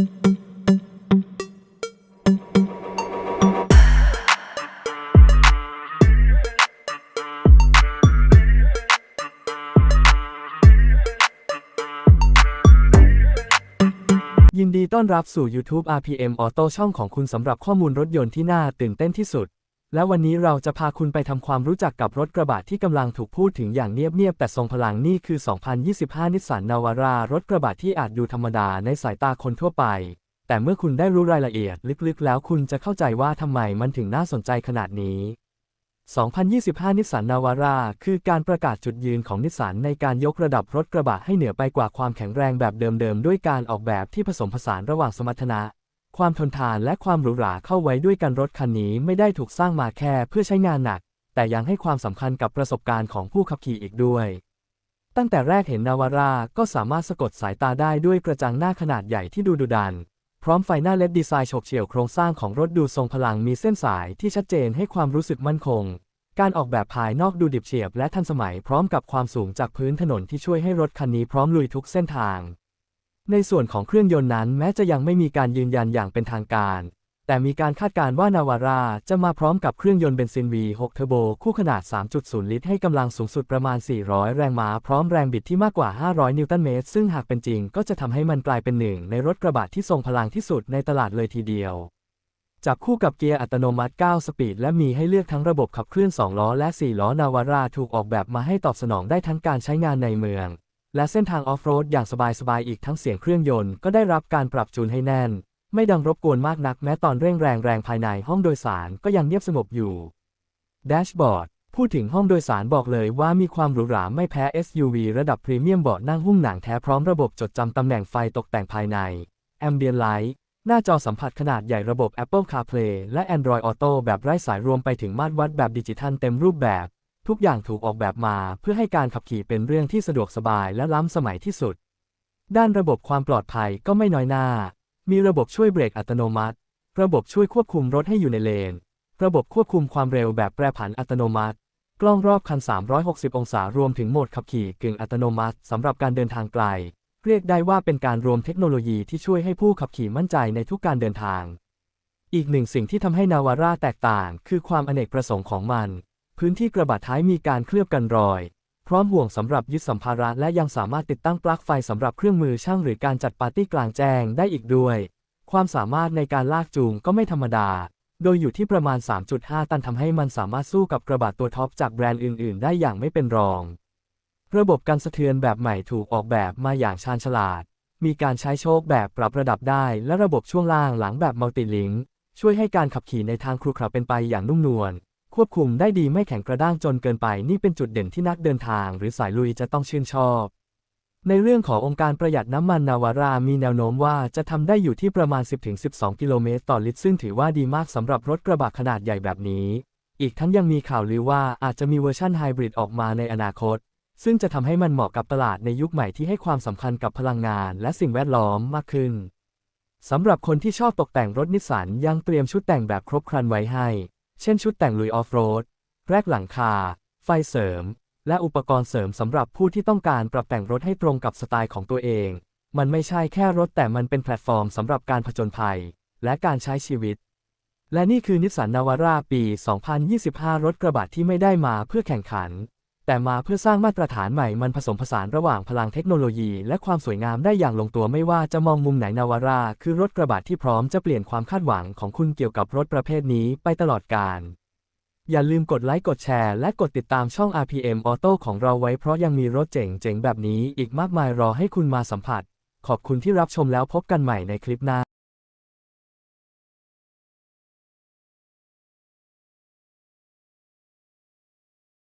ยินดีต้อนรับสู่ YouTube RPM Auto ช่องของคุณสำหรับข้อมูลรถยนต์ที่น่าตื่นเต้นที่สุด และวันนี้เราจะพาคุณไปทำความรู้จักกับรถกระบะที่กำลังถูกพูดถึงอย่างเงียบๆแต่ทรงพลังนี่คือ 2025 นิสสันนาวารารถกระบะที่อาจดูธรรมดาในสายตาคนทั่วไป แต่เมื่อคุณได้รู้รายละเอียดลึกๆ แล้วคุณจะเข้าใจว่าทำไมมันถึงน่าสนใจขนาดนี้ 2025 นิสสันนาวาราคือการประกาศจุดยืนของนิสสันในการยกระดับรถกระบะให้เหนือไปกว่าความแข็งแรงแบบเดิมๆ ด้วยการออกแบบที่ผสมผสานระหว่างสมรรถนะ ความทนทานและความหรูหราเข้าไว้ด้วยกันรถคันนี้ไม่ได้ถูกสร้างมาแค่เพื่อใช้งานหนัก แต่ยังให้ความสำคัญกับประสบการณ์ของผู้ขับขี่อีกด้วย ตั้งแต่แรกเห็นนาวาร่าก็สามารถสะกดสายตาได้ด้วยกระจังหน้าขนาดใหญ่ที่ดูดุดัน พร้อมไฟหน้าเล็ดดีไซน์โฉบเฉี่ยวโครงสร้างของรถดูทรงพลังมีเส้นสายที่ชัดเจนให้ความรู้สึกมั่นคง การออกแบบภายนอกดูดิบเฉียบและทันสมัยพร้อมกับความสูงจากพื้นถนนที่ช่วยให้รถคันนี้พร้อมลุยทุกเส้นทาง ในส่วนของเครื่องยนต์นั้นแม้จะยังไม่มีการยืนยันอย่างเป็นทางการ แต่มีการคาดการณ์ว่านาวาราจะมาพร้อมกับเครื่องยนต์เบนซิน V6 เทอร์โบคู่ขนาด 3.0 ลิตรให้กำลังสูงสุดประมาณ 400 แรงม้าพร้อมแรงบิดที่มากกว่า 500 นิวตันเมตร ซึ่งหากเป็นจริงก็จะทำให้มันกลายเป็นหนึ่งในรถกระบะที่ทรงพลังที่สุดในตลาดเลยทีเดียวจับคู่กับเกียร์อัตโนมัติ 9 สปีด และมีให้เลือกทั้งระบบขับเคลื่อน 2 ล้อ และ 4 ล้อนาวาราถูกออกแบบมาให้ตอบสนองได้ทั้งการใช้งานในเมือง และเส้นทางออฟโรดอย่างสบายๆอีกทั้งเสียงเครื่องยนต์ก็ได้รับการปรับจูนให้แน่น ไม่ดังรบกวนมากนักแม้ตอนเร่งแรงแรงภายในห้องโดยสารก็ยังเงียบสงบอยู่แดชบอร์ดพูดถึงห้องโดยสารบอกเลยว่ามีความหรูหราไม่แพ้ SUV ระดับพรีเมียมเบาะนั่งหุ้มหนังแท้พร้อมระบบจดจำตำแหน่งไฟตกแต่งภายใน Ambient Light หน้าจอสัมผัสขนาดใหญ่ระบบ Apple CarPlay และ Android Auto แบบไร้สายรวมไปถึงมาตรวัดแบบดิจิทัลเต็มรูปแบบ ทุกอย่างถูกออกแบบมาเพื่อให้การขับขี่เป็นเรื่องที่สะดวกสบายและล้ำสมัยที่สุด ด้านระบบความปลอดภัยก็ไม่น้อยหน้า มีระบบช่วยเบรกอัตโนมัติ ระบบช่วยควบคุมรถให้อยู่ในเลน ระบบควบคุมความเร็วแบบแปรผันอัตโนมัติ กล้องรอบคัน 360 องศารวมถึงโหมดขับขี่กึ่งอัตโนมัติสำหรับการเดินทางไกล เรียกได้ว่าเป็นการรวมเทคโนโลยีที่ช่วยให้ผู้ขับขี่มั่นใจในทุกการเดินทาง อีกหนึ่งสิ่งที่ทำให้นาวาร่าแตกต่าง คือความอเนกประสงค์ของมัน พื้นที่กระบะท้ายมีการเคลือบกันรอย พร้อมห่วงสำหรับยึดสัมภาระและยังสามารถติดตั้งปลั๊กไฟสำหรับเครื่องมือช่างหรือการจัดปาร์ตี้กลางแจ้งได้อีกด้วย ความสามารถในการลากจูงก็ไม่ธรรมดา โดยอยู่ที่ประมาณ 3.5 ตันทำให้มันสามารถสู้กับกระบะตัวท็อปจากแบรนด์อื่น ๆ ได้อย่างไม่เป็นรอง ระบบการสะเทือนแบบใหม่ถูกออกแบบมาอย่างชาญฉลาด มีการใช้โชคแบบปรับระดับได้ และระบบช่วงล่างหลังแบบมัลติลิงช่วยให้การขับขี่ในทางครุขระเป็นไปอย่างนุ่มนวล ควบคุมได้ดีไม่แข็งกระด้างจนเกินไปนี่เป็นจุดเด่นที่นักเดินทางหรือสายลุยจะต้องชื่นชอบ ในเรื่องขององค์การประหยัดน้ำมันนาวารามีแนวโน้มว่าจะทำได้อยู่ที่ประมาณ 10-12 กิโลเมตรต่อลิตรซึ่งถือว่าดีมากสำหรับรถกระบะขนาดใหญ่แบบนี้ อีกทั้งยังมีข่าวลือว่าอาจจะมีเวอร์ชันไฮบริดออกมาในอนาคต ซึ่งจะทำให้มันเหมาะกับตลาดในยุคใหม่ที่ให้ความสำคัญกับพลังงาน และสิ่งแวดล้อมมากขึ้นสำหรับคนที่ชอบตกแต่งรถนิสสันยังเตรียมชุดแต่งแบบครบครันไว้ให้ เช่นชุดแต่งลุยออฟโรด แรกหลังคา ไฟเสริม และอุปกรณ์เสริมสำหรับผู้ที่ต้องการปรับแต่งรถให้ตรงกับสไตล์ของตัวเอง มันไม่ใช่แค่รถแต่มันเป็นแพลตฟอร์มสำหรับการผจญภัย และการใช้ชีวิต และนี่คือนิสสันนาวาร่าปี 2025 รถกระบะที่ไม่ได้มาเพื่อแข่งขัน แต่มาเพื่อสร้างมาตรฐานใหม่มันผสมผสานระหว่างพลังเทคโนโลยี และความสวยงามได้อย่างลงตัวไม่ว่าจะมองมุมไหนนาวาร่าคือรถกระบะที่พร้อมจะเปลี่ยนความคาดหวังของคุณเกี่ยวกับรถประเภทนี้ไปตลอดกาลอย่าลืมกดไลค์กดแชร์และกดติดตามช่อง RPM Auto ของเราไว้เพราะยังมีรถเจ๋งๆ แบบนี้อีกมากมายรอให้คุณมาสัมผัส ขอบคุณที่รับชมแล้วพบกันใหม่ในคลิปหน้า